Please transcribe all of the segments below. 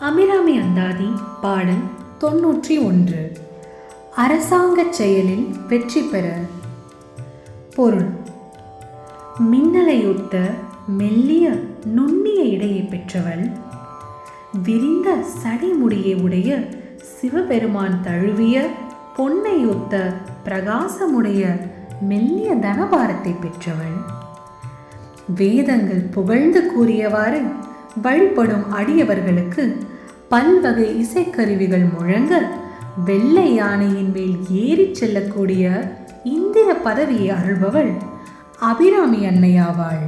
அபிராமி அந்தாதி பாடல் தொன்னூற்றி ஒன்று. அரசாங்கச் செயலில் வெற்றி பெற. பொருள். மின்னலையொத்த மெல்லிய நுண்ணிய இடையை பெற்றவள். விரிந்த சடைமுடியை உடைய சிவபெருமான் தழுவிய பொன்னையொத்த பிரகாசமுடைய மெல்லிய தனபாரத்தை பெற்றவள். வேதங்கள் புகழ்ந்து கூறியவாறு வழிபடும் அடியவர்களுக்கு பல்வகை இசைக்கருவிகள் முழங்க வெள்ளை யானையின் மேல் ஏறி செல்லக்கூடிய இந்திர பதவியை அருள்பவள் அபிராமி அன்னையாவாள்.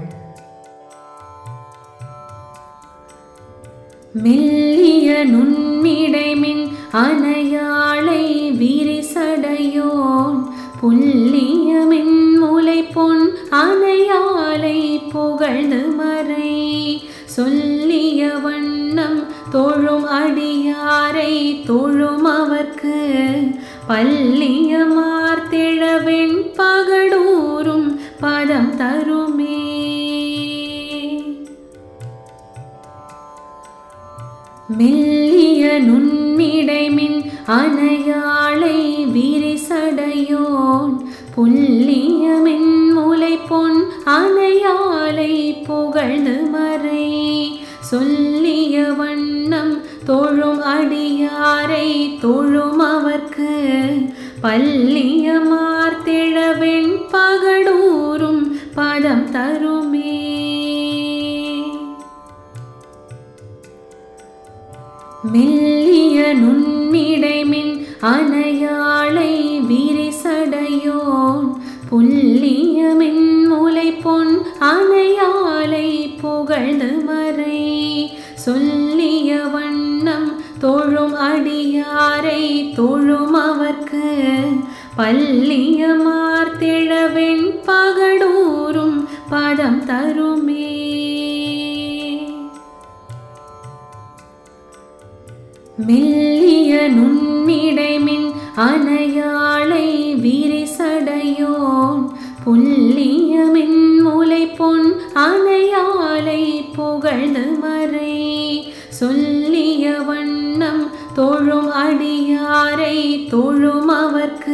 மெல்லிய நுண்மிடைமின் அணையாளை விரிசடையோன் புள்ளி விரிசடையோன் புல்லிய மின்முலை பொன் அலையாலை புகழ்ந்து மறை. சொல்லிய வண்ணம் தொழும் அடியாரை தொழும் அவர்க்கு. பல்லிய மார்த்திழவெண் பகடூரும் பதம் தருமே. மெல்லிய நுண்ணிடைமின் அணையாளை பல்லிய மார்த்திழவெண் பகடூரும் பதம் தருமே. மெல்லிய நுண்ணிடைமின் அனையாளை விரிசடையோன் புல்லிய மின்முலை பொன் அனையாளை புகழ்ந்து மறை. சொல்லிய வண்ணம் தொழும் அடியாரை தொழும் அவர்க்கு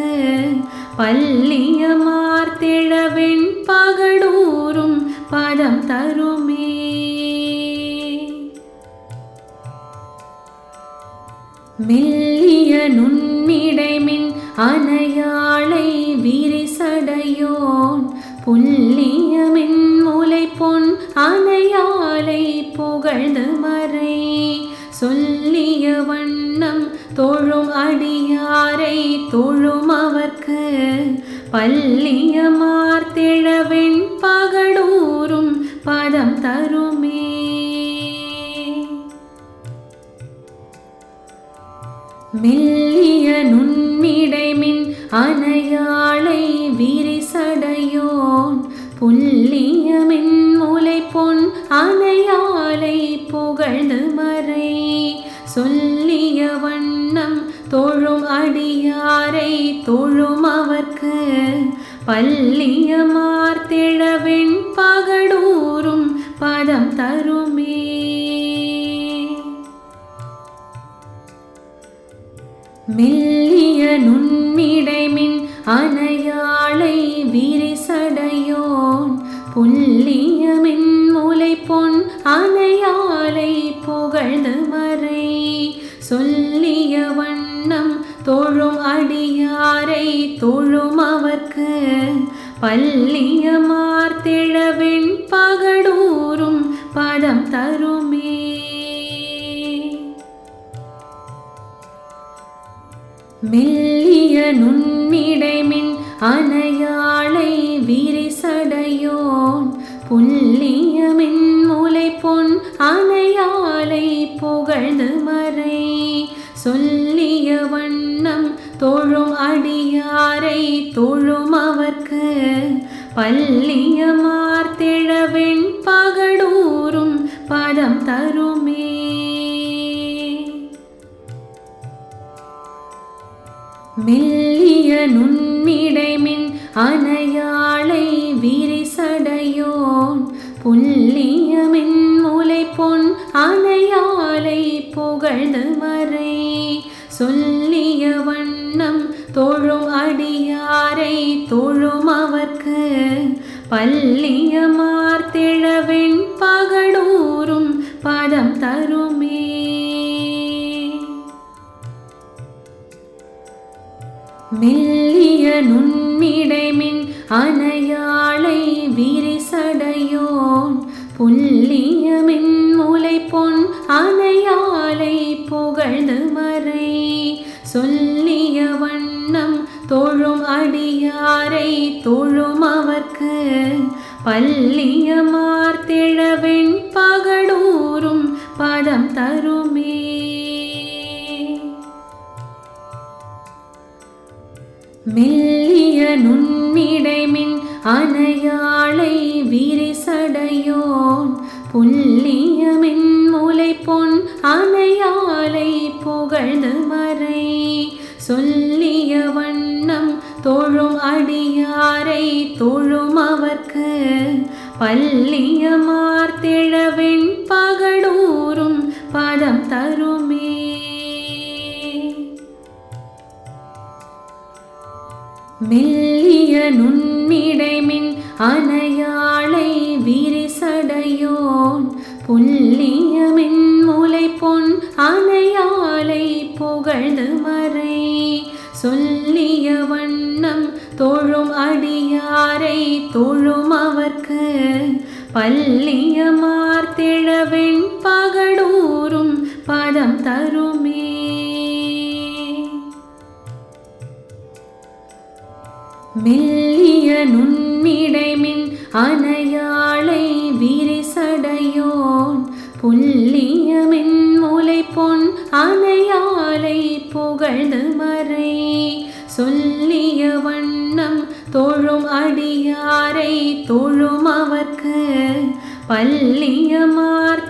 பல்லிய மார்த்திழவெண் பகடூரும் பதம் தருமே. மெல்லிய நுண்ணிடைமின் அனையாளை விரிசடையோன் புல்லிய மின்முலை பொன் அனையாளை புகழ்ந்து மறை. சொல்லிய வண்ணம் தொழும் அடியாரை தொழும் அவர் பல்லிய மார்த்திழவெண் பகடூரும் பதம் தருமே. மெல்லிய நுண்ணிடைமின் அணையாளை விரிசடையோன் பல்லிய மார்த்திழவெண் பகடூரும் பதம் தருமே. பல்லிய மார்த்திழவெண் பகடூரும் பதம் தருமே. மெல்லிய நுண்ணிடைமின் அவர்க்கு பல்லிய மார்த்திழவெண் பகடூரும் பதம் தருமே. மெல்லிய நுண்ணிடைமின் அனை பல்லிய மார்த்திழவெண் பகடூரும் பதம் தருமே. மெல்லிய நுண்ணிடைமின் அணையாளை விரிசடையோன் புல்லிய மின்முலை பொன் அணையாளை புகழ்ந்து மறை. சொல்லிய வண்ணம் தொழும் அடியாரை தொழும் அவர் பல்லிய மார்த்திழவெண் பகடூரும் பதம் தருமே. மெல்லிய நுண்ணிடைமின் அணையாளை விரிசடையோன் புல்லிய மின்முலை பொன் அணையாளை புகழ்ந்து மறை. சொல்லிய வண்ணம் தொழும் அடியாரை தொழும் பல்லிய மார்த்திழவெண் பகடூரும் பதம் தருமே. மெல்லிய நுண்ணிடைமின் அனையாளை விரிசடையோன் புல்லிய மின்முலை பொன் அனையாளை புகழ்ந்து மறை. சொல்லிய பல்லிய மார்த்திழவெண் பகடூரும் பதம் தருமே. மெல்லிய நுண்ணிடைமின் அனையாளை விரிசடையோன் புல்லிய மின்முலை பொன் அனையாளை புகழ்ந்து மறை. சொல்லியவன் தொழும் அடியாரை தொழும் அவர்க்கு பல்லிய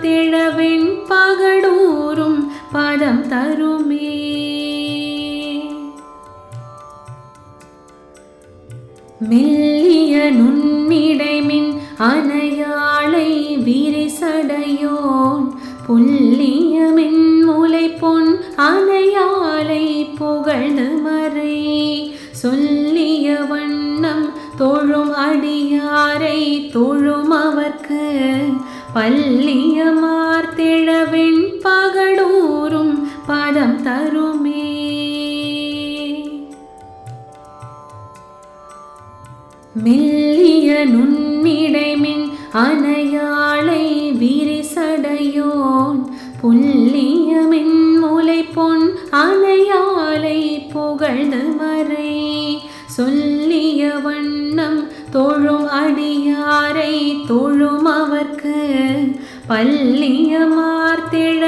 திழவின் பகடூரும் பதம் தருமே. மெல்லிய நுண்ணிடைமின் அணையாளை விரிசடையோன் புல்லிய மெல்லிய நுண்ணிடைமின் அனையாளை விரிசடையோன். புல்லிய மின்முலை பொன் அணையாளை புகழ்ந்து மறை. சொல்லிய வண்ணம் தொழும் அடியாரை தொழும் அவர்க்கு. பல்லிய மார்த்திழவெண்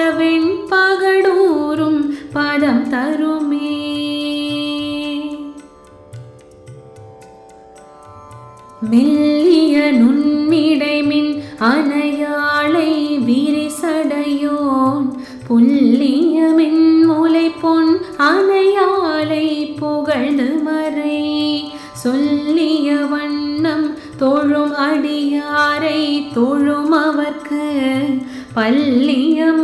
மெல்லிய நுண்மிடைமின் அணையாளை விரிசடையோன். புல்லிய மின்முலை பொன் அணையாளை புகழ்ந்து மறை. சொல்லிய வண்ணம் தொழும் அடியாரை தொழும் அவர்க்கு. பல்லிய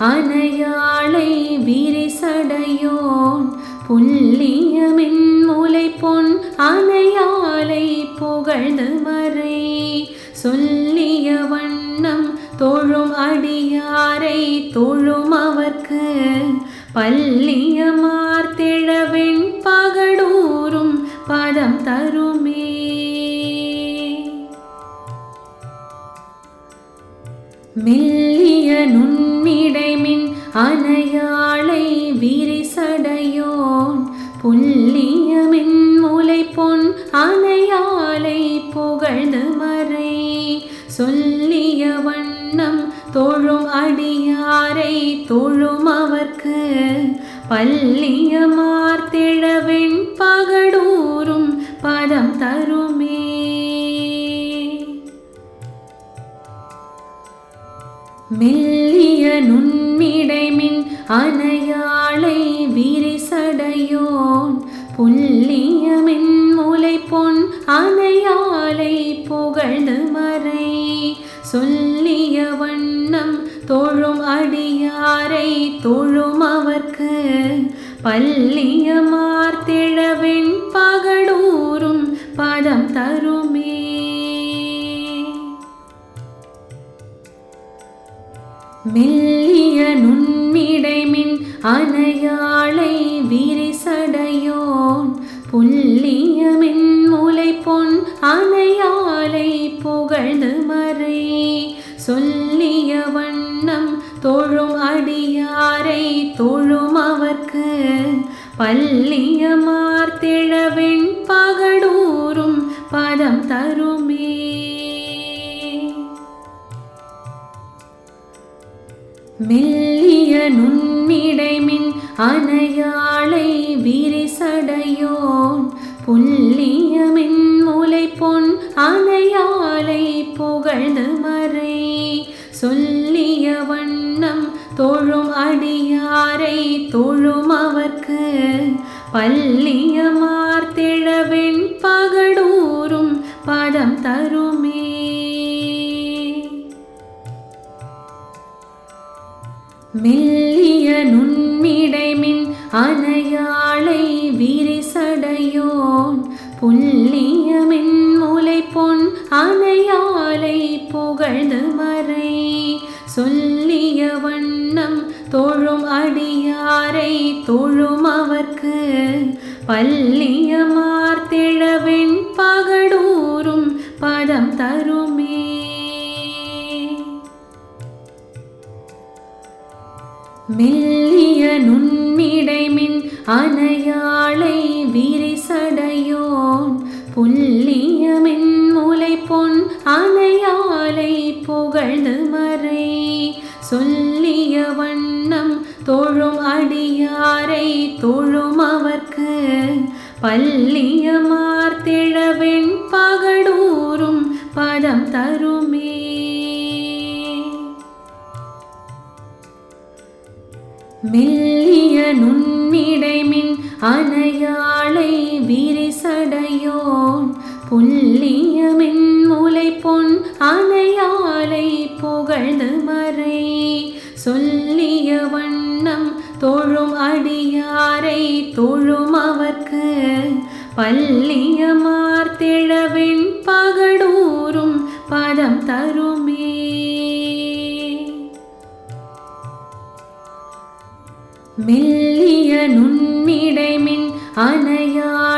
நுண்ணிடைமின் விரிசடையோன் புல்லிய மின்முலை பொன் அணையாளை புகழ்ந்து மறை. சொல்லிய வண்ணம் தொழும் அடியாரை தொழும் அவர்க்கு பல்லிய மார்த்திழவின் பகடூரும் பதம் தருமே. அனையாளை விரிசடையோன் புல்லிய மின்முலை பொன் அனையாளை புகழ்ந்து மறை. சொல்லிய வண்ணம் தொழும் அடியாரை தொழும் அவர்க்கு பல்லிய பல்லியமார்த்திழவெண் பகடூரும் பதம் தருமே. மெல்லிய நுண்ணிடைமின் அனையாளை விரிசடையோன் புல்லியமின் முலை பொன் அனையாளை புகழ்ந்து மறை. சொல்லிய வண்ணம் தொழும் அடியாரை தொழும் பல்லியமார்த்திழவெண் பகடூரும் பதம் தருமே. மெல்லிய நுண்ணிடைமின் அணையாளை விரிசடையோன் புல்லியமின் முலை பொன் அணையாளை புகழ்ந்து மறை. சொல்லிய வண்ணம் தொழும் அடியாரை தொழும் அவர்க்கு பள்ளியமார் பல்லியமார்த்திழவெண் பகடூரும் பதம் தருமே. மெல்லிய நுண்ணிடைமின் அனையாளை விரிசடையோன் புல்லியமின் முலை பொன் அனையாளை புகழ்ந்து மறை சொல்ல அடியாரை தொழும் அவர்க்கு பல்லியமார்த்திழவெண் பகடூரும் பதம் தருமே. மெல்லிய நுண்ணிடைமின் அனையாளை பல்லியமார்த்திழவெண் பகடூரும் பதம் தருமே. மெல்லிய நுண்ணிடைமின் அனையாளை விரிசடையோன் புல்லியமின் முலை பொன் அனையாளை புகழ்ந்து மறை. சொல்லியவன் தொழும் அடியாரை தொழும் அவர்க்கு பல்லியமார்த்திழவெண் பகடூரும் பதம் தருமே. மெல்லிய நுண்ணிடைமின் அணையாளை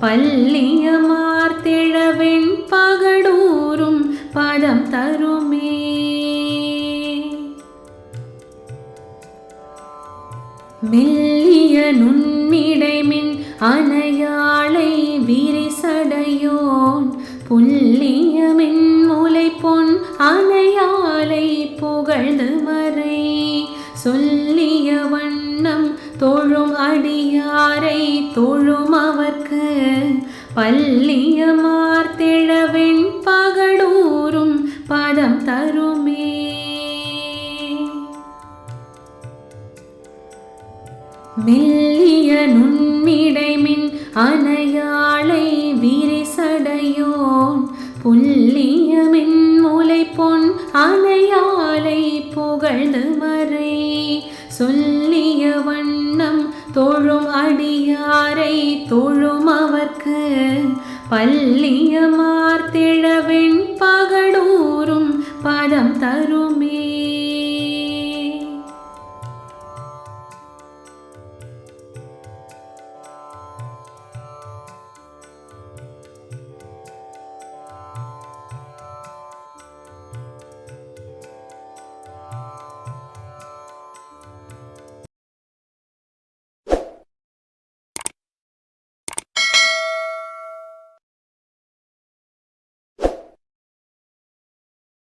பல்லியமார்த்திழவெண் பகடூரும் பதம் தருமே. மெல்லிய நுண்ணிடைமின் அணையாளை விரிசடையோன் புல்லியமின் முலை பொன் அணையாலை புகழ்ந்து மறை. சொல்லிய வண்ணம் தொழும் அடியாரை தொழும் அவர் பல்லியமார்த்திழவெண் பகடூரும் பதம் தருமே. மெல்லிய நுண்ணிடைமின் அனையாளை விரிசடையோன் புல்லியமின் முலை பொன் அனையாளை புகழ்ந்து மறை சொல் பல்லியமார்த்திழவெண் பகடூரும்